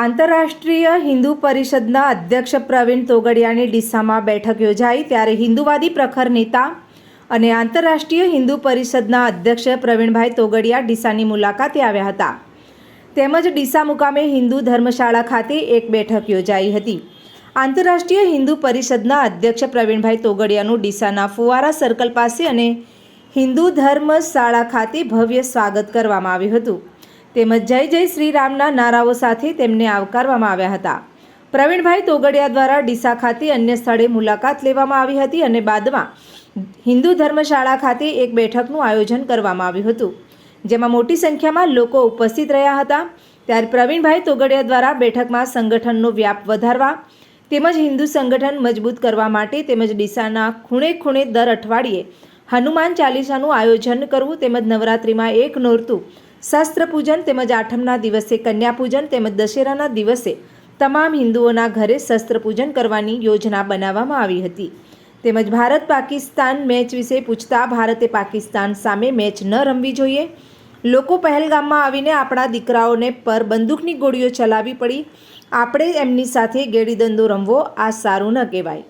આંતરરાષ્ટ્રીય હિન્દુ પરિષદના અધ્યક્ષ પ્રવીણ તોગડિયાની ડીસામાં બેઠક યોજાઈ. ત્યારે હિન્દુવાદી પ્રખર નેતા અને આંતરરાષ્ટ્રીય હિન્દુ પરિષદના અધ્યક્ષ પ્રવીણભાઈ તોગડિયા ડીસાની મુલાકાતે આવ્યા હતા. તેમજ ડીસા મુકામે હિન્દુ ધર્મશાળા ખાતે એક બેઠક યોજાઈ હતી. આંતરરાષ્ટ્રીય હિન્દુ પરિષદના અધ્યક્ષ પ્રવીણભાઈ તોગડિયાનું ડીસાના ફુવારા સર્કલ પાસે અને હિન્દુ ધર્મશાળા ખાતે ભવ્ય સ્વાગત કરવામાં આવ્યું હતું. તેમજ જય જય શ્રી રામના નારાઓ સાથે તેમને આવકારવામાં આવ્યા હતા. પ્રવીણભાઈ તોગડિયા દ્વારા ડીસા ખાતે અન્ય સ્થળે મુલાકાત લેવામાં આવી હતી અને બાદમાં હિન્દુ ધર્મશાળા ખાતે એક બેઠકનું આયોજન કરવામાં આવ્યું હતું. જેમાં મોટી સંખ્યામાં લોકો ઉપસ્થિત રહ્યા હતા. ત્યારે પ્રવીણભાઈ તોગડિયા દ્વારા બેઠકમાં સંગઠનનો વ્યાપ વધારવા તેમજ હિન્દુ સંગઠન મજબૂત કરવા માટે તેમજ ડીસાના ખૂણે ખૂણે દર અઠવાડિયે હનુમાન ચાલીસાનું આયોજન કરવું તેમજ નવરાત્રિમાં એક નોરતું શસ્ત્ર પૂજન તેમજ આઠમના દિવસે કન્યા પૂજન તેમજ દશેરાના દિવસે તમામ હિન્દુઓના ઘરે શસ્ત્ર પૂજન કરવાની યોજના બનાવવામાં આવી હતી. તેમજ ભારત પાકિસ્તાન મેચ વિશે પૂછતા ભારતે પાકિસ્તાન સામે મેચ ન રમવી જોઈએ. લોકો પહેલગામમાં આવીને આપણા દીકરાઓને પર બંદૂકની ગોળીઓ ચલાવી પડી. આપણે એમની સાથે ગેડીદંડો રમવો આ સારું ન કહેવાય.